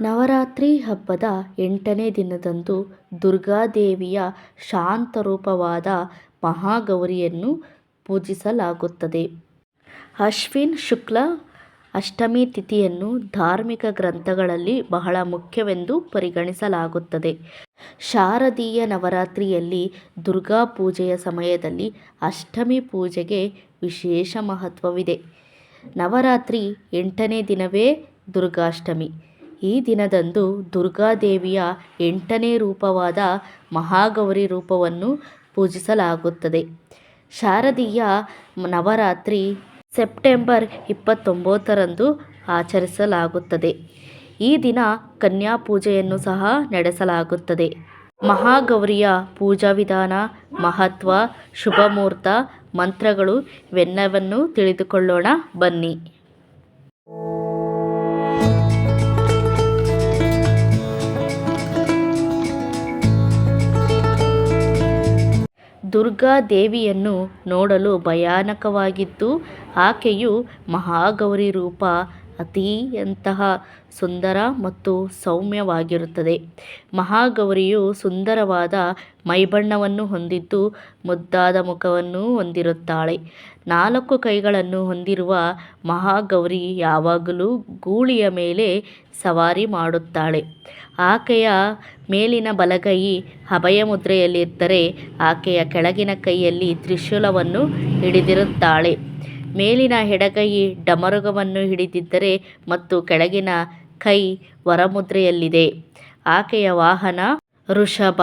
ನವರಾತ್ರಿ ಹಬ್ಬದ ಎಂಟನೇ ದಿನದಂದು ದುರ್ಗಾದೇವಿಯ ಶಾಂತರೂಪವಾದ ಮಹಾಗೌರಿಯನ್ನು ಪೂಜಿಸಲಾಗುತ್ತದೆ. ಅಶ್ವಿನ್ ಶುಕ್ಲ ಅಷ್ಟಮಿ ತಿಥಿಯನ್ನು ಧಾರ್ಮಿಕ ಗ್ರಂಥಗಳಲ್ಲಿ ಬಹಳ ಮುಖ್ಯವೆಂದು ಪರಿಗಣಿಸಲಾಗುತ್ತದೆ. ಶಾರದೀಯ ನವರಾತ್ರಿಯಲ್ಲಿ ದುರ್ಗಾ ಪೂಜೆಯ ಸಮಯದಲ್ಲಿ ಅಷ್ಟಮಿ ಪೂಜೆಗೆ ವಿಶೇಷ ಮಹತ್ವವಿದೆ. ನವರಾತ್ರಿ ಎಂಟನೇ ದಿನವೇ ದುರ್ಗಾಷ್ಟಮಿ. ಈ ದಿನದಂದು ದುರ್ಗಾದೇವಿಯ ಎಂಟನೇ ರೂಪವಾದ ಮಹಾಗೌರಿ ರೂಪವನ್ನು ಪೂಜಿಸಲಾಗುತ್ತದೆ. ಶಾರದೀಯ ನವರಾತ್ರಿ ಸೆಪ್ಟೆಂಬರ್ ಇಪ್ಪತ್ತೊಂಬತ್ತರಂದು ಆಚರಿಸಲಾಗುತ್ತದೆ. ಈ ದಿನ ಕನ್ಯಾ ಪೂಜೆಯನ್ನು ಸಹ ನಡೆಸಲಾಗುತ್ತದೆ. ಮಹಾಗೌರಿಯ ಪೂಜಾ ವಿಧಾನ, ಮಹತ್ವ, ಶುಭ ಮುಹೂರ್ತ, ಮಂತ್ರಗಳು ಇವೆಲ್ಲವನ್ನೂ ತಿಳಿದುಕೊಳ್ಳೋಣ ಬನ್ನಿ. ದುರ್ಗಾದೇವಿಯನ್ನು ನೋಡಲು ಭಯಾನಕವಾಗಿದ್ದು ಆಕೆಯು ಮಹಾಗೌರಿ ರೂಪ ಅತ್ಯಂತ ಸುಂದರ ಮತ್ತು ಸೌಮ್ಯವಾಗಿರುತ್ತದೆ. ಮಹಾಗೌರಿಯು ಸುಂದರವಾದ ಮೈಬಣ್ಣವನ್ನು ಹೊಂದಿದ್ದು ಮುದ್ದಾದ ಮುಖವನ್ನು ಹೊಂದಿರುತ್ತಾಳೆ. ನಾಲ್ಕು ಕೈಗಳನ್ನು ಹೊಂದಿರುವ ಮಹಾಗೌರಿ ಯಾವಾಗಲೂ ಗೂಳಿಯ ಮೇಲೆ ಸವಾರಿ ಮಾಡುತ್ತಾಳೆ. ಆಕೆಯ ಮೇಲಿನ ಬಲಗೈ ಅಭಯ ಮುದ್ರೆಯಲ್ಲಿದ್ದರೆ ಆಕೆಯ ಕೆಳಗಿನ ಕೈಯಲ್ಲಿ ತ್ರಿಶೂಲವನ್ನು ಹಿಡಿದಿರುತ್ತಾಳೆ. ಮೇಲಿನ ಎಡಗೈ ಡಮರುಗವನ್ನು ಹಿಡಿದಿದ್ದರೆ ಮತ್ತು ಕೆಳಗಿನ ಕೈ ವರಮುದ್ರೆಯಲ್ಲಿದೆ. ಆಕೆಯ ವಾಹನ ವೃಷಭ.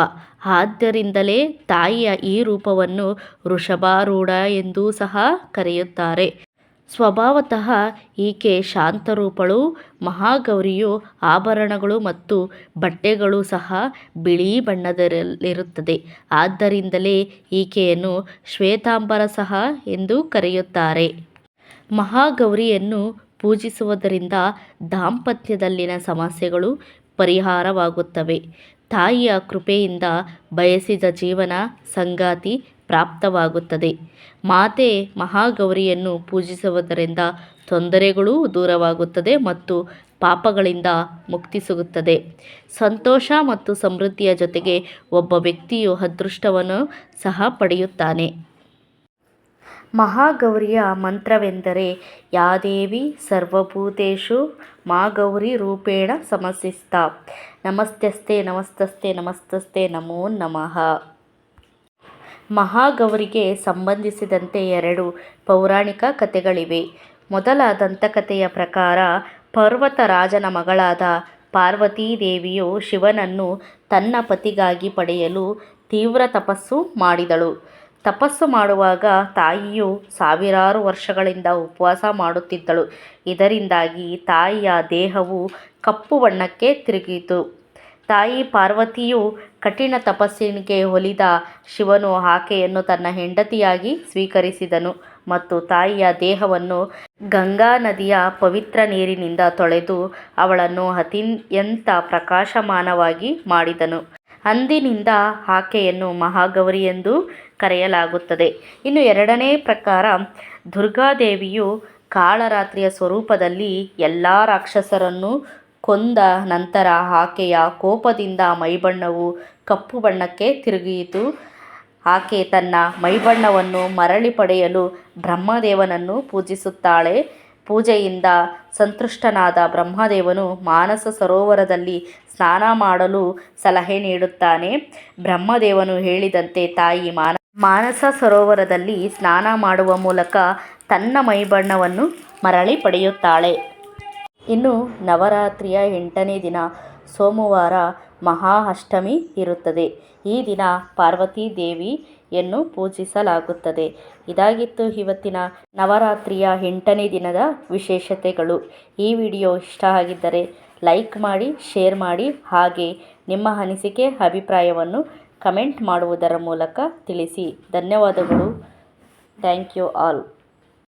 ಆದ್ದರಿಂದಲೇ ತಾಯಿಯ ಈ ರೂಪವನ್ನು ವೃಷಭಾರೂಢ ಎಂದೂ ಸಹ ಕರೆಯುತ್ತಾರೆ. ಸ್ವಭಾವತಃ ಈಕೆ ಶಾಂತರೂಪಳು. ಮಹಾಗೌರಿಯು ಆಭರಣಗಳು ಮತ್ತು ಬಟ್ಟೆಗಳು ಸಹ ಬಿಳಿ ಬಣ್ಣದಲ್ಲಿರುತ್ತದೆ. ಆದ್ದರಿಂದಲೇ ಈಕೆಯನ್ನು ಶ್ವೇತಾಂಬರ ಸಹ ಎಂದು ಕರೆಯುತ್ತಾರೆ. ಮಹಾಗೌರಿಯನ್ನು ಪೂಜಿಸುವುದರಿಂದ ದಾಂಪತ್ಯದಲ್ಲಿನ ಸಮಸ್ಯೆಗಳು ಪರಿಹಾರವಾಗುತ್ತವೆ. ತಾಯಿಯ ಕೃಪೆಯಿಂದ ಬಯಸಿದ ಜೀವನ ಸಂಗಾತಿ ಪ್ರಾಪ್ತವಾಗುತ್ತದೆ. ಮಾತೆ ಮಹಾಗೌರಿಯನ್ನು ಪೂಜಿಸುವುದರಿಂದ ತೊಂದರೆಗಳು ದೂರವಾಗುತ್ತದೆ ಮತ್ತು ಪಾಪಗಳಿಂದ ಮುಕ್ತಿ ಸಿಗುತ್ತದೆ. ಸಂತೋಷ ಮತ್ತು ಸಮೃದ್ಧಿಯ ಜೊತೆಗೆ ಒಬ್ಬ ವ್ಯಕ್ತಿಯು ಅದೃಷ್ಟವನ್ನು ಸಹ ಪಡೆಯುತ್ತಾನೆ. ಮಹಾಗೌರಿಯ ಮಂತ್ರವೆಂದರೆ, ಯಾ ದೇವಿ ಸರ್ವಭೂತೇಷು ಮಾ ಗೌರಿ ರೂಪೇಣ ಸಮಸಿಸ್ತ ನಮಸ್ತಸ್ತೆ ನಮಸ್ತಸ್ತೆ ನಮಸ್ತಸ್ತೆ ನಮೋ ನಮಃ. ಮಹಾಗೌರಿಗೆ ಸಂಬಂಧಿಸಿದಂತೆ ಎರಡು ಪೌರಾಣಿಕ ಕಥೆಗಳಿವೆ. ಮೊದಲ ದಂತಕಥೆಯ ಪ್ರಕಾರ ಪರ್ವತರಾಜನ ಮಗಳಾದ ಪಾರ್ವತೀದೇವಿಯು ಶಿವನನ್ನು ತನ್ನ ಪತಿಗಾಗಿ ಪಡೆಯಲು ತೀವ್ರ ತಪಸ್ಸು ಮಾಡಿದಳು. ತಪಸ್ಸು ಮಾಡುವಾಗ ತಾಯಿಯು ಸಾವಿರಾರು ವರ್ಷಗಳಿಂದ ಉಪವಾಸ ಮಾಡುತ್ತಿದ್ದಳು. ಇದರಿಂದಾಗಿ ತಾಯಿಯ ದೇಹವು ಕಪ್ಪು ಬಣ್ಣಕ್ಕೆ ತಿರುಗಿತು. ತಾಯಿ ಪಾರ್ವತಿಯು ಕಠಿಣ ತಪಸ್ಸಿನಿಗೆ ಒಲಿದ ಶಿವನು ಆಕೆಯನ್ನು ತನ್ನ ಹೆಂಡತಿಯಾಗಿ ಸ್ವೀಕರಿಸಿದನು ಮತ್ತು ತಾಯಿಯ ದೇಹವನ್ನು ಗಂಗಾ ನದಿಯ ಪವಿತ್ರ ನೀರಿನಿಂದ ತೊಳೆದು ಅವಳನ್ನು ಅತ್ಯಂತ ಪ್ರಕಾಶಮಾನವಾಗಿ ಮಾಡಿದನು. ಅಂದಿನಿಂದ ಆಕೆಯನ್ನು ಮಹಾಗೌರಿ ಎಂದು ಕರೆಯಲಾಗುತ್ತದೆ. ಇನ್ನು ಎರಡನೇ ಪ್ರಕಾರ, ದುರ್ಗಾದೇವಿಯು ಕಾಳರಾತ್ರಿಯ ಸ್ವರೂಪದಲ್ಲಿ ಎಲ್ಲಾ ರಾಕ್ಷಸರನ್ನು ಕೊಂದ ನಂತರ ಆಕೆಯ ಕೋಪದಿಂದ ಮೈಬಣ್ಣವು ಕಪ್ಪು ಬಣ್ಣಕ್ಕೆ ತಿರುಗಿತು. ಆಕೆ ತನ್ನ ಮೈಬಣ್ಣವನ್ನು ಮರಳಿ ಪಡೆಯಲು ಬ್ರಹ್ಮದೇವನನ್ನು ಪೂಜಿಸುತ್ತಾಳೆ. ಪೂಜೆಯಿಂದ ಸಂತುಷ್ಟನಾದ ಬ್ರಹ್ಮದೇವನು ಮಾನಸ ಸರೋವರದಲ್ಲಿ ಸ್ನಾನ ಮಾಡಲು ಸಲಹೆ ನೀಡುತ್ತಾನೆ. ಬ್ರಹ್ಮದೇವನು ಹೇಳಿದಂತೆ ತಾಯಿ ಮಾನಸ ಸರೋವರದಲ್ಲಿ ಸ್ನಾನ ಮಾಡುವ ಮೂಲಕ ತನ್ನ ಮೈಬಣ್ಣವನ್ನು ಮರಳಿ ಪಡೆಯುತ್ತಾಳೆ. ಇನ್ನು ನವರಾತ್ರಿಯ ಎಂಟನೇ ದಿನ ಸೋಮವಾರ ಮಹಾ ಅಷ್ಟಮಿ ಇರುತ್ತದೆ. ಈ ದಿನ ಪಾರ್ವತಿ ದೇವಿಯನ್ನು ಪೂಜಿಸಲಾಗುತ್ತದೆ. ಇದಾಗಿತ್ತು ಇವತ್ತಿನ ನವರಾತ್ರಿಯ ಎಂಟನೇ ದಿನದ ವಿಶೇಷತೆಗಳು. ಈ ವಿಡಿಯೋ ಇಷ್ಟ ಆಗಿದ್ದರೆ ಲೈಕ್ ಮಾಡಿ, ಶೇರ್ ಮಾಡಿ ಹಾಗೆ ನಿಮ್ಮ ಅನಿಸಿಕೆ, ಅಭಿಪ್ರಾಯವನ್ನು ಕಮೆಂಟ್ ಮಾಡುವುದರ ಮೂಲಕ ತಿಳಿಸಿ. ಧನ್ಯವಾದಗಳು. Thank you all.